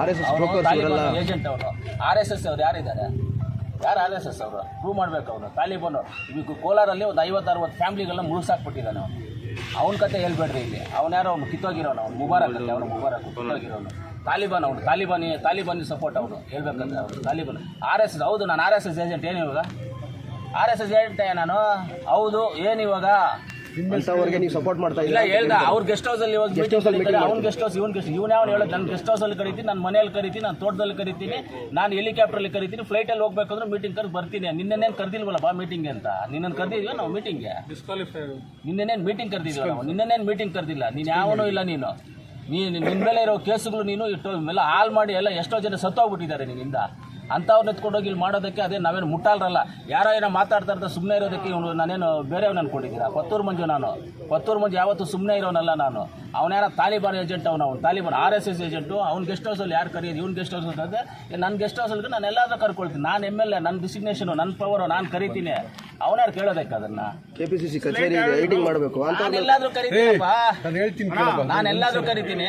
R S S brokers ಇವರೆಲ್ಲ agent ಅವರು R S S ಅವ್ರು ಯಾರಿದ್ದಾರೆ? ಯಾರು ಆರ್ ಎಸ್ ಎಸ್ ಅವರು? ಪ್ರೂವ್ ಮಾಡಬೇಕು ಅವರು. ತಾಲಿಬಾನ್ ಈಗ ಕೋಲಾರಲ್ಲಿ ಒಂದು ಐವತ್ತು ಅರವತ್ತು ಫ್ಯಾಮ್ಲಿಗಳನ್ನ ಮುಳುಸಾಕ್ಬಿಟ್ಟಿದ್ದಾನೆ ಅವನು. ಅವನ ಕತೆ ಹೇಳ್ಬೇಡ್ರಿ ಇಲ್ಲಿ. ಅವನ ಯಾರೋ ಅವ್ನು ಕಿತ್ತೋಗಿರೋನು. ಅವ್ನು ಮುಬಾರಕ್ ಅಂತ ಅವನು ಮುಬಾರಕ್ ಕಿತ್ತೋಗಿರೋನು. ತಾಲಿಬಾನ್ ಅವನು. ತಾಲಿಬಾನಿ ತಾಲಿಬಾನಿ ಸಪೋರ್ಟ್ ಅವನು. ಹೇಳ್ಬೇಕಂದ್ರೆ ಅವನು. ತಾಲಿಬಾನ್ ಆರ್ ಎಸ್ ಎಸ್ ಹೌದು ನಾನು ಆರ್ ಎಸ್ ಎಸ್ ಏಜೆಂಟ್ ಏನು ಇವಾಗ? ಆರ್ ಎಸ್ ಎಸ್ ಏಜೆಂಟೇ ನಾನು? ಹೌದು ಏನು ಇವಾಗ? ಅಂತವ್ರಿಗೆ ನೀವು ಸಪೋರ್ಟ್ ಮಾಡ್ತಾ ಇಲ್ಲ ಹೇಳ್ದ ಅವ್ರ ಗೆಸ್ಟ್ ಹೌಸ್ ಅಲ್ಲಿ ಹೋಗಿ ಗೆಸ್ಟ್ ಹೌಸ್ ಅಲ್ಲಿ ಅವ್ನ ಗೆಸ್ಟ್ ಹೌಸ್ ಇವನ್ ಗೆಸ್ಟ್ ಇವನ್ ಯಾವ ಹೇಳೋದು? ನನ್ನ ಗೆಸ್ಟ್ ಹೌಸ್ ಅಲ್ಲಿ ಕರಿತೀನಿ ನನ್ನ ಮನೆಯಲ್ಲಿ ಕರಿತೀನಿ ನಾನು ತೋಟದಲ್ಲಿ ಕರಿತೀನಿ ನಾನು ಹೆಲಿಕಾಪ್ಟರ್ ಅಲ್ಲಿ ಕರಿತೀನಿ ಫ್ಲೈಟ್ ಅಲ್ಲಿ ಹೋಗ್ಬೇಕಂದ್ರೆ ಮೀಟಿಂಗ್ ಕರೆದು ಬರ್ತೀನಿ. ನಿನ್ನೇನು ಕರ್ದಿಲ್ವಲ್ಲ ಬಾ ಮೀಟಿಂಗ್ ಅಂತ? ನಿನ್ನನ್ನು ಕರ್ದಿದ್ವಿ ನಾವು ಮೀಟಿಂಗ್ಗೆ ನಿನ್ನೇನು ಮೀಟಿಂಗ್ ಕರ್ದಿದ್ವಿ ನಾವು? ನಿನ್ನೇನು ಮೀಟಿಂಗ್ ಕರ್ದಿಲ್ಲ? ನೀನು ಯಾವನೂ ಇಲ್ಲ ನೀನು. ನೀನು ನಿನ್ನ ಮೇಲೆ ಇರೋ ಕೇಸುಗಳು ನೀನು ಇಟ್ಟು ಎಲ್ಲ ಹಾಲ್ ಮಾಡಿ ಎಲ್ಲ ಎಷ್ಟೋ ಜನ ಸತ್ತೋಗ್ಬಿಟ್ಟಿದ್ದಾರೆ ನಿನ್ನಿಂದ. ಅಂಥವ್ರನ್ನ ಎತ್ಕೊಂಡೋಗಿ ಇಲ್ಲಿ ಮಾಡೋದಕ್ಕೆ ಅದೇ ನಾವೇನು ಮುಟ್ಟಾಲ್ರಲ್ಲ. ಯಾರೋ ಏನೋ ಮಾತಾಡ್ತಾ ಇರ್ತಾರೆ ಸುಮ್ಮನೆ ಇರೋದಕ್ಕೆ ಇವನು ನಾನೇನು ಬೇರೆಯವ್ನ ಅನ್ಕೊಂಡಿದ್ದೀರಾ? ಕೊತ್ತೂರು ಮಂಜು ನಾನು. ಕೊತ್ತೂರು ಮಂಜು ಯಾವತ್ತೂ ಸುಮ್ಮನೆ ಇರೋನಲ್ಲ ನಾನು. ಅವನೇನೋ ತಾಲಿಬಾನ್ ಏಜೆಂಟ್ ಅವನು ಅವ್ನು Taliban R S S agent. ಅವ್ನು ಗೆಸ್ಟ್ ಹೌಸಲ್ಲಿ ಯಾರು ಕರೆಯೋದು ಇವ್ನ ಗೆಸ್ಟ್ ಹೌಸ್ ಅಂತಂದ್ರೆ ನನ್ನ ಗೆಸ್ಟ್ ಹೌಸಲ್ಲಿ ನಾನು ಎಲ್ಲಾದರೂ ಕರ್ಕೊಳ್ತೀನಿ. ನಾನು ಎಂ ಎಲ್ ಎ ನನ್ನ ಡಿಸಿಗ್ನೇಷನು ನನ್ನ ಪವರು ನಾನು ಕರಿತೀನಿ. ಅವನಾರು ಕೇಳೋದಕ್ಕೆ ಅದನ್ನು? ಕೆಪಿಸಿಸಿ ಕಚೇರಿ ಎಡಿಟಿಂಗ್ ಮಾಡಬೇಕು. ಅಂತ ನಾನು ಎಲ್ಲಾದ್ರೂ ಕರಿತೀನಪ್ಪ. ನಾನು ಎಲ್ಲಾದ್ರೂ ಕರಿತೀನಿ.